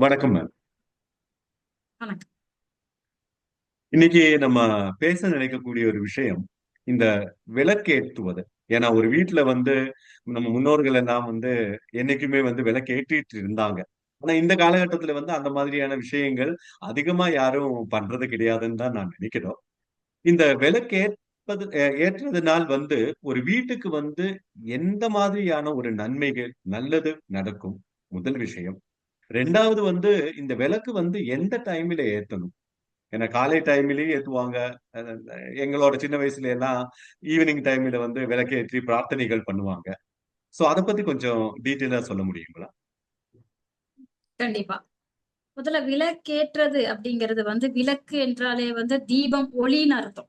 வணக்கம் மேம் இன்னைக்கு நம்ம பேச நினைக்கக்கூடிய ஒரு விஷயம் இந்த விளக்கேற்றுவது. ஏன்னா ஒரு வீட்டுல வந்து நம்ம முன்னோர்கள் எல்லாம் வந்து என்னைக்குமே வந்து விளக்கேற்றிட்டு இருந்தாங்க. ஆனா இந்த காலகட்டத்துல வந்து அந்த மாதிரியான விஷயங்கள் அதிகமா யாரும் பண்றது கிடையாதுன்னு தான் நான் நினைக்கிறோம். இந்த விளக்கேற்பது அஹ், ஏற்றுறதுனால் வந்து ஒரு வீட்டுக்கு வந்து எந்த மாதிரியான ஒரு நன்மைகள் நல்லது நடக்கும்? முதல் விஷயம். ரெண்டாவது வந்து இந்த விளக்கு வந்து எந்த டைம்ல ஏத்தணும்? ஏன்னா காலை டைம்லயும் ஏத்துவாங்க. அஹ் எங்களோட சின்ன வயசுல எல்லாம் ஈவினிங் டைம்ல வந்து விளக்கேற்றி பிரார்த்தனைகள் பண்ணுவாங்க. சோ அதை பத்தி கொஞ்சம் டீட்டெயிலா சொல்ல முடியுங்களா? கண்டிப்பா. முதல்ல விளக்கேற்றது அப்படிங்கிறது வந்து விளக்கு என்றாலே வந்து தீபம் ஒளின்னு அர்த்தம்.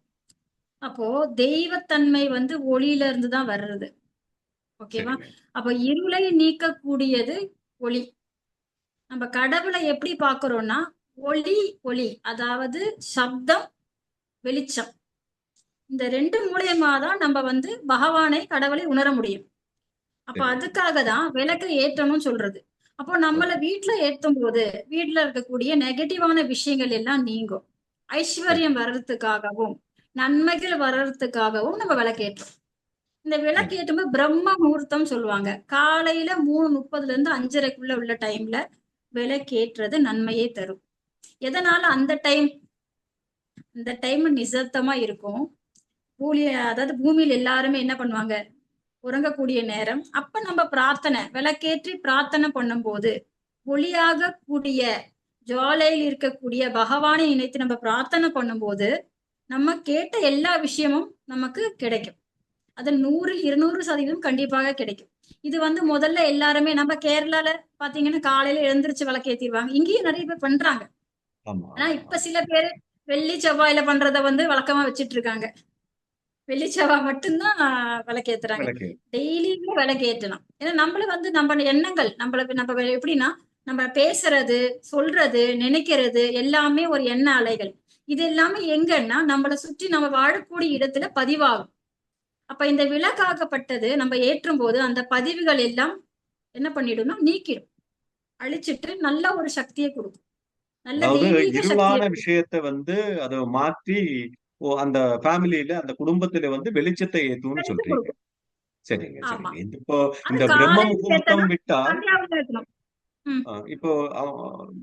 அப்போ தெய்வத்தன்மை வந்து ஒளியில இருந்து தான் வர்றது. ஓகேவா? அப்போ இருளை நீக்கக்கூடியது ஒளி. நம்ம கடவுளை எப்படி பார்க்கிறோம்னா ஒளி ஒளி அதாவது சப்தம் வெளிச்சம். இந்த ரெண்டு மூலியமா தான் நம்ம வந்து பகவானை கடவுளை உணர முடியும். அப்ப அதுக்காக தான் விளக்கு ஏற்றணும்னு சொல்றது. அப்போ நம்மள வீட்டுல ஏத்தும் போது வீட்டுல இருக்கக்கூடிய நெகட்டிவான விஷயங்கள் எல்லாம் நீங்கும். ஐஸ்வர்யம் வர்றதுக்காகவும் நன்மைகள் வர்றதுக்காகவும் நம்ம விளக்கேற்றோம் இந்த சரி. விளக்கேற்றும்போது பிரம்ம முகூர்த்தம் சொல்லுவாங்க. காலையில மூணு முப்பதுல இருந்து அஞ்சரைக்குள்ள உள்ள டைம்ல விளக்கேற்றது நன்மையே தரும். எதனால அந்த டைம் அந்த டைம் நிசப்தமா இருக்கும்? பூலி அதாவது பூமியில் எல்லாருமே என்ன பண்ணுவாங்க? உறங்கக்கூடிய நேரம். அப்ப நம்ம பிரார்த்தனை விளக்கேற்றி பிரார்த்தனை பண்ணும்போது ஒளியாக கூடிய ஜுவாலையில் இருக்கக்கூடிய பகவானை நினைத்து நம்ம பிரார்த்தனை பண்ணும்போது நம்ம கேட்ட எல்லா விஷயமும் நமக்கு கிடைக்கும். அது நூறு இருநூறு சதவீதம் கண்டிப்பாக கிடைக்கும். இது வந்து முதல்ல எல்லாருமே நம்ம கேரளால பாத்தீங்கன்னா காலையில எழுந்திருச்சு விளக்கேத்திடுவாங்க. இங்கேயும் நிறைய பேர் பண்றாங்க. ஆனா இப்ப சில பேர் வெள்ளி செவ்வாயில பண்றத வந்து வழக்கமா வச்சிட்டு இருக்காங்க வெள்ளி செவ்வாய் மட்டும்தான் விளக்கேத்துறாங்க. விளக்கு டெய்லியுமே விளக்கேற்றலாம். ஏன்னா நம்மள வந்து நம்ம எண்ணங்கள் நம்மள நம்ம எப்படின்னா நம்ம பேசுறது சொல்றது நினைக்கிறது எல்லாமே ஒரு எண்ண அலைகள். இது எல்லாமே எங்கன்னா நம்மளை சுற்றி நம்ம வாழக்கூடிய இடத்துல பதிவாகும். அப்ப இந்த விளக்காக்கப்பட்டது நம்ம ஏற்றும் போது அந்த பதிவுகள் எல்லாம் என்ன பண்ணிடும்னா நீக்கிடும். அழிச்சிட்டு நல்ல ஒரு சக்தியை கொடுக்கும். நல்ல விஷயத்தை வந்து அதை மாற்றி ஓ, அந்த ஃபேமிலியில அந்த குடும்பத்துல வந்து வெளிச்சத்தை ஏத்தும்னு சொல்றீங்க. சரிங்க சரிங்க. இப்போ இந்த பிரம்ம முகூர்த்தம் ஏத்தணும் இப்போ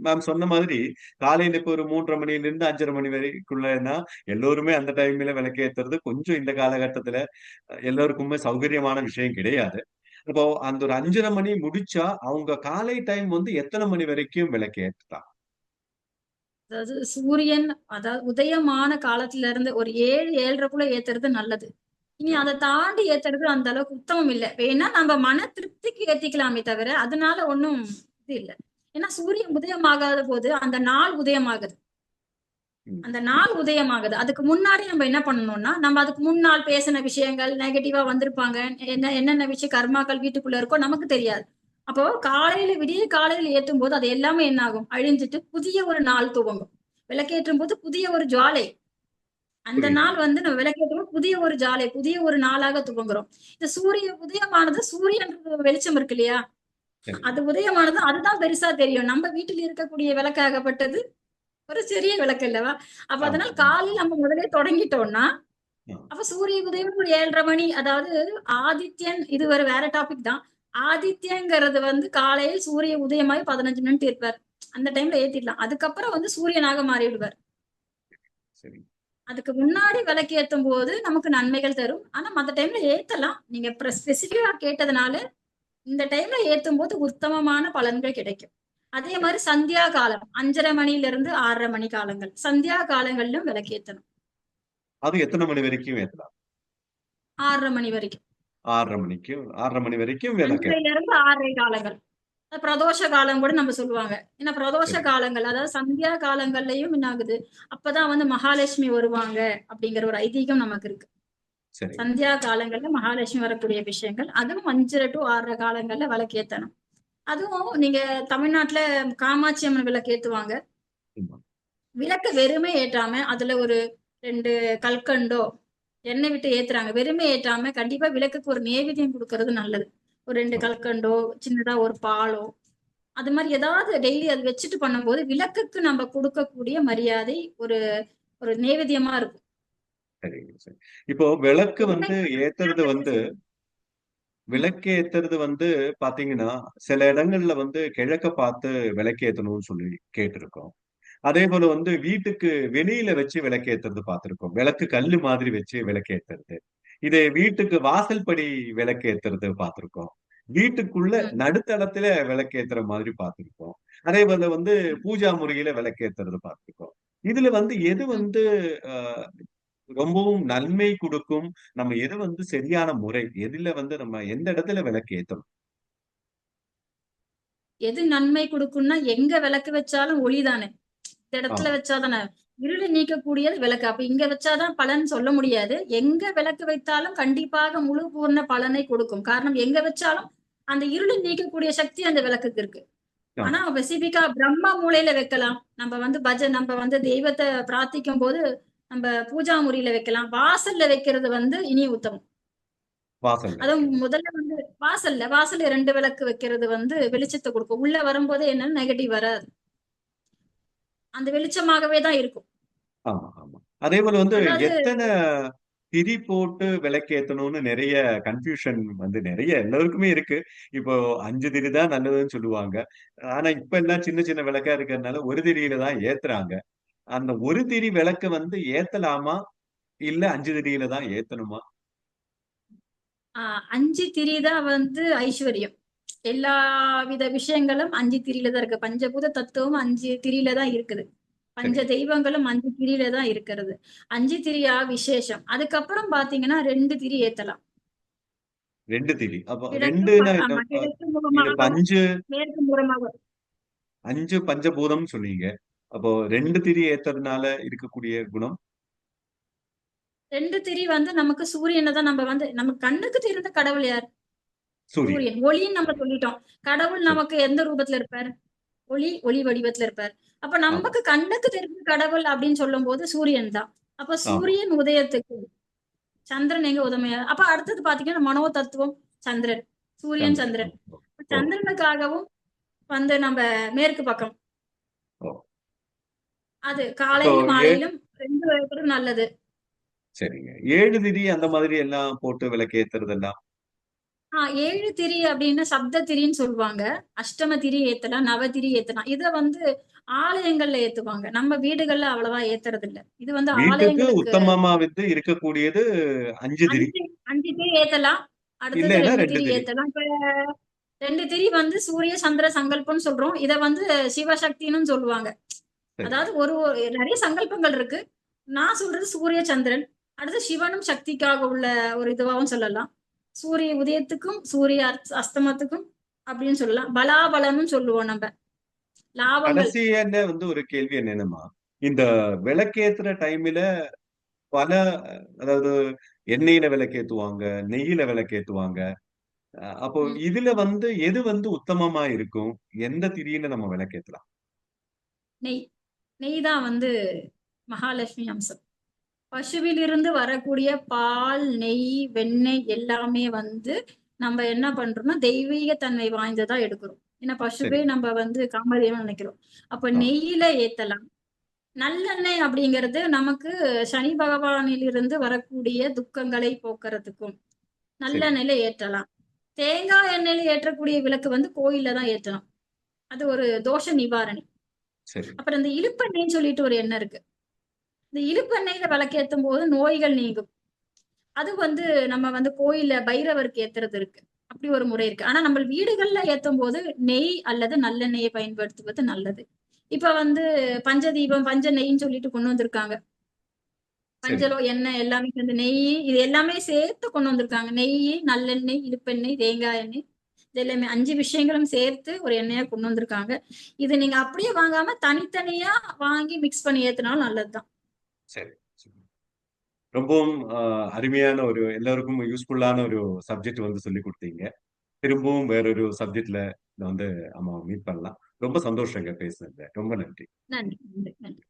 மேம் சொன்ன மாதிரி காலையில இப்போ ஒரு மூன்றரை மணில இருந்து அஞ்சரை மணி வரைக்குள்ளனா எல்லோருமே அந்த டைம்ல விளக்கேத்துறது கொஞ்சம் இந்த காலகட்டத்துல எல்லோருக்குமே சௌகரியமான விஷயம் கிடையாது. இப்போ அந்த ஒரு அஞ்சரை மணி முடிச்சா அவங்க காலை டைம் வந்து எத்தனை மணி வரைக்கும் விளக்கேற்றலாம் அதாவது சூரியன் அதாவது உதயமான காலத்துல இருந்து ஒரு ஏழு ஏழரைக்குள்ள ஏத்துறது நல்லது. இனி அதை தாண்டி ஏத்துறது அந்த அளவுக்கு உத்தமம் இல்லை. வேணா நம்ம மன திருப்திக்கு ஏத்திக்கலாமே தவிர அதனால ஒண்ணும் இது இல்லை. ஏன்னா சூரியன் உதயமாகாத போது அந்த நாள் உதயமாகுது. அந்த நாள் உதயமாகுது. அதுக்கு முன்னாடி நம்ம என்ன பண்ணணும்னா நம்ம அதுக்கு முன்னாள் பேசின விஷயங்கள் நெகட்டிவா வந்திருப்பாங்க என்ன என்னென்ன விஷயம் கர்மாக்கள் வீட்டுக்குள்ள இருக்கோ நமக்கு தெரியாது. அப்போ காலையில விடிய காலையில ஏற்றும் போது அது எல்லாமே என்ன ஆகும் அழிஞ்சிட்டு புதிய ஒரு நாள் துவங்கும். விளக்கேற்றும் போது புதிய ஒரு ஜுவாலை அந்த நாள் வந்து நம்ம விளக்கேற்றும் போது புதிய ஒரு ஜாலை புதிய ஒரு நாளாக துவங்குறோம். இந்த சூரிய உதயமானது சூரியன் வெளிச்சம் இருக்கு இல்லையா? அது உதயமானது அதுதான் பெருசா தெரியும். நம்ம வீட்டில் இருக்கக்கூடிய விளக்காகப்பட்டது ஒரு சிறிய விளக்கு இல்லவா அப்ப அதனால காலையில் நம்ம முதலே தொடங்கிட்டோம்னா அப்ப சூரிய உதயம் ஒரு ஏழரை மணி அதாவது ஆதித்யன் இது ஒரு வேற டாபிக் தான். ஆதித்யங்கிறது வந்து காலையில் சூரிய உதயமாகி பதினஞ்சு மினிட் இருப்பார். அந்த டைம்ல ஏத்திடலாம். அதுக்கப்புறம் வந்து சூரியனாக மாறிவிடுவார். அதுக்கு முன்னாடி விளக்கு ஏத்தும் போது நமக்கு நன்மைகள் தரும். ஆனா மத்த டைம்ல ஏத்தலாம். நீங்க ஸ்பெசிபிக்கா கேட்டதுனால இந்த டைம்ல ஏத்தும் போது உத்தமமான பலன்கள் கிடைக்கும். அதே மாதிரி சந்தியா காலம் அஞ்சரை மணில இருந்து ஆறரை மணி காலங்கள். சந்தியா காலங்களிலும் விளக்கு ஏத்தணும் அது எத்தனை மணி வரைக்கும் ஏத்தலாம்? ஆறரை மணி வரைக்கும். ஆறரை மணிக்கு ஆறரை மணி வரைக்கும் இருந்து ஆறரை காலங்கள். பிரதோஷ காலம் கூட நம்ம சொல்லுவாங்க. ஏன்னா பிரதோஷ காலங்கள் அதாவது சந்தியா காலங்கள்லயும் என்ன ஆகுது? அப்பதான் வந்து மகாலட்சுமி வருவாங்க அப்படிங்கிற ஒரு ஐதீகம் நமக்கு இருக்கு. சந்தியா காலங்கள்ல மகாலட்சுமி வரக்கூடிய விஷயங்கள் அதுவும் அஞ்சரை டு ஆறரை காலங்கள்ல விளக்கேத்தணும். அதுவும் நீங்க தமிழ்நாட்டுல காமாட்சி அம்மன் விளக்கு ஏத்துவாங்க. விளக்கு வெறுமே ஏற்றாம அதுல ஒரு ரெண்டு கல்கண்டோ எண்ணெய் விட்டு ஏத்துறாங்க. வெறுமே ஏற்றாம கண்டிப்பா விளக்குக்கு ஒரு நேவேத்தியம் கொடுக்கறது நல்லது. ஒரு ரெண்டு கல்கண்டோ சின்னதா ஒரு பாலோ அது மாதிரி ஏதாவது டெய்லி அது வச்சுட்டு பண்ணும்போது விளக்குக்கு நம்ம கொடுக்கக்கூடிய மரியாதை ஒரு ஒரு நேவேத்தியமா இருக்கும். சரிங்க சரி. இப்போ விளக்கு வந்து ஏத்துறது வந்து விளக்கு ஏத்துறது வந்து பாத்தீங்கன்னா சில இடங்கள்ல வந்து கிழக்க பார்த்து விளக்கு ஏத்தணும்னு சொல்லி கேட்டிருக்கோம். அதே போல வந்து வீட்டுக்கு வெளியில வச்சு விளக்கு ஏத்துறது பார்த்திருக்கோம் விளக்கு கல்லு மாதிரி வச்சு விளக்கு ஏத்துறது. இது வீட்டுக்கு வாசல் படி விளக்கு ஏத்துறது பார்த்திருக்கோம் வீட்டுக்குள்ள. நடுத்தளத்துல விளக்கு ஏத்துற மாதிரி பார்த்திருக்கோம் அதே போல வந்து பூஜா முறையில விளக்கு ஏத்துறது பார்த்திருக்கோம் இதுல வந்து எது வந்து ஆஹ், ரொம்பவும் நன்மை கொடுக்கும். நம்ம எது வந்து சரியான முறை எதுல வந்து நம்ம எந்த இடத்துல விளக்கு ஏத்தணும்? எது நன்மை கொடுக்கும்னா எங்க விளக்கு வச்சாலும் ஒளிதானே இந்த இடத்துல வச்சாதானே இருளை நீக்கக்கூடியது விளக்கு. அப்ப இங்க வச்சாதான் பலன் சொல்ல முடியாது. எங்க விளக்கு வைத்தாலும் கண்டிப்பாக முழு பூர்ண பலனை கொடுக்கும். காரணம் எங்க வச்சாலும் அந்த இருளை நீக்கக்கூடிய சக்தி அந்த விளக்குக்கு இருக்கு. ஆனா ஸ்பெசிபிக்கா பிரம்ம மூலையில வைக்கலாம். நம்ம வந்து பஜ நம்ம வந்து தெய்வத்தை பிரார்த்திக்கும் போது நம்ம பூஜா முறியில வைக்கலாம். வாசல்ல வைக்கிறது வந்து இனி உத்தமம். அதுவும் வைக்கணும். முதல்ல வந்து வாசல்ல வாசல்ல ரெண்டு விளக்கு வைக்கிறது வந்து வெளிச்சத்தை கொடுக்கும். உள்ள வரும்போது என்னன்னு நெகட்டிவ் வராது. அந்த வெளிச்சமாகவே தான் இருக்கும். ஆமா ஆமா. அதே போல வந்து எத்தனை திரி போட்டு விளக்கேத்தணும்னு நிறைய கன்ஃபியூஷன் வந்து நிறைய எல்லாருக்குமே இருக்கு. இப்போ அஞ்சு திரி தான் நல்லதுன்னு சொல்லுவாங்க. ஆனா இப்ப எல்லாம் சின்ன சின்ன விளக்கா இருக்கிறதுனால ஒரு திரியில தான் ஏத்துறாங்க. அந்த ஒரு திரி விளக்க வந்து ஏத்தலாமா? இல்ல அஞ்சு திரியில தான் ஏத்தணுமா? அஞ்சு திரி தான் வந்து ஐஸ்வர்யம். எல்லா வித விஷயங்களும் அஞ்சு திரியில தான் இருக்கு. பஞ்சபூத தத்துவம் அஞ்சு திரியில தான் இருக்குது. பஞ்ச தெய்வங்களும் அஞ்சு திரியில தான் இருக்கிறது. அஞ்சு திரியா விசேஷம். அதுக்கப்புறம் பாத்தீங்கன்னா ரெண்டு திரி ஏத்தலாம். ரெண்டு திரி. அப்போ மேற்கு முகமாக அஞ்சு பஞ்சபூதம் சொன்னீங்க. அப்போ ரெண்டு திரி ஏத்தறதுனால இருக்கக்கூடிய குணம்? ரெண்டு திரி வந்து நமக்கு சூரியனை தான் நம்ம வந்து நம்ம கண்ணுக்கு தெரிந்த கடவுள் யார்? சூரியன். ஒளின்னு நம்ம சொல்லிட்டோம். கடவுள். நமக்கு எந்த ரூபத்துல இருப்பார்? ஒளி ஒளி வடிவத்துல இருப்பார். அப்ப நமக்கு கண்ணுக்கு தெரிந்த கடவுள் அப்படின்னு சொல்லும் போது சூரியன் தான். அப்ப சூரியன் உதயத்துக்கு சந்திரன் எங்க உதமையா அப்ப அடுத்தது பாத்தீங்கன்னா மனோ தத்துவம் சந்திரன். சூரியன் சந்திரன். சந்திரனுக்காகவும் வந்து நம்ம மேற்கு பக்கம் அது காலையிலும் மாலையிலும் ரெண்டு பேரும் நல்லது. சரிங்க. ஏழு திரி அந்த மாதிரி எல்லாம் போட்டு விளக்கு ஏத்துறதெல்லாம் ஆஹ் ஏழு திரி அப்படின்னு சப்த திரின்னு சொல்லுவாங்க. அஷ்டம திரி ஏத்தலாம் நவ திரி ஏத்தலாம். இத வந்து ஆலயங்கள்ல ஏத்துவாங்க. நம்ம வீடுகள்ல அவ்வளவா ஏத்துறது இல்ல இது வந்து ஆலயங்களுக்கு உத்தமமா வந்து இருக்கக்கூடியது அஞ்சு திரி. அஞ்சு திரி ஏத்தலாம். அடுத்தது ரெண்டு திரி ஏத்தலாம். இப்ப ரெண்டு திரி வந்து சூரிய சந்திர சங்கல்பம்னு சொல்றோம். இத வந்து சிவசக்தின்னு சொல்லுவாங்க. அதாவது ஒரு நிறைய சங்கல்பங்கள் இருக்கு. நான் சொல்றது சூரிய சந்திரன் அடுத்து சிவனும் சக்திக்காக உள்ள ஒரு இதுவாகவும் சொல்லலாம். சூரிய உதயத்துக்கும் சூரிய அஸ்த- அஸ்தமத்துக்கும் அப்படின்னு சொல்லலாம். பலாபலனும் சொல்லுவோம் நம்ம. கடைசியான வந்து ஒரு கேள்வி என்னன்னா இந்த விளக்கேத்துற டைம்ல பல அதாவது எண்ணெயில விளக்கேத்துவாங்க நெய்யில விளக்கேத்துவாங்க. அப்போ இதுல வந்து எது வந்து உத்தமமா இருக்கும்? எந்த திரியில நம்ம விளக்கேத்தலாம்? நெய். நெய் தான் வந்து மகாலட்சுமி அம்சம். பசுவிலிருந்து வரக்கூடிய பால் நெய் வெண்ணெய் எல்லாமே வந்து நம்ம என்ன பண்றோம்னா தெய்வீக தன்மை வாய்ந்ததா எடுக்கிறோம். ஏன்னா பசுவே நம்ம வந்து காமதேவன் நினைக்கிறோம். அப்ப நெய்யில ஏத்தலாம். நல்லெண்ணெய் அப்படிங்கிறது நமக்கு சனி பகவானிலிருந்து வரக்கூடிய துக்கங்களை போக்குறதுக்கும் நல்லெண்ணெயில ஏற்றலாம். தேங்காய் எண்ணெயில ஏற்றக்கூடிய விளக்கு வந்து கோயில்ல தான் ஏற்றணும் அது ஒரு தோஷ நிவாரணி. அப்புறம் இந்த இழுப்பெண்ணெய்ன்னு சொல்லிட்டு ஒரு எண்ணெய் இருக்கு. இந்த இழுப்பெண்ணெயில விளக்கேத்தும் போது நோய்கள் நீங்கும். அது வந்து நம்ம வந்து கோயில்ல பைரவருக்கு ஏத்துறது இருக்கு. அப்படி ஒரு முறை இருக்கு. ஆனா நம்ம வீடுகள்ல ஏத்தும் போது நெய் அல்லது நல்லெண்ணெயை பயன்படுத்துவது நல்லது. இப்ப வந்து பஞ்சதீபம் பஞ்ச நெய்ன்னு சொல்லிட்டு கொண்டு வந்திருக்காங்க. பஞ்சலோ எண்ணெய் எல்லாமே சேர்ந்து நெய் இது எல்லாமே சேர்த்து கொண்டு வந்திருக்காங்க. நெய் நல்லெண்ணெய் இழுப்பெண்ணெய் தேங்காய் எண்ணெய் இது எல்லாமே அஞ்சு விஷயங்களும் சேர்த்து ஒரு எண்ணெயா கொண்டு வந்திருக்காங்க. இது நீங்க அப்படியே வாங்காம தனித்தனியா வாங்கி மிக்ஸ் பண்ணி ஏத்துனாலும் நல்லதுதான். சரி. ரொம்பவும் அருமையான ஒரு எல்லாருக்கும் யூஸ்ஃபுல்லான ஒரு சப்ஜெக்ட் வந்து சொல்லி கொடுத்தீங்க. திரும்பவும் வேறொரு சப்ஜெக்ட்ல வந்து நம்ம மீட் பண்ணலாம். ரொம்ப சந்தோஷங்க பேசுனது ரொம்ப நன்றி நன்றி நன்றி.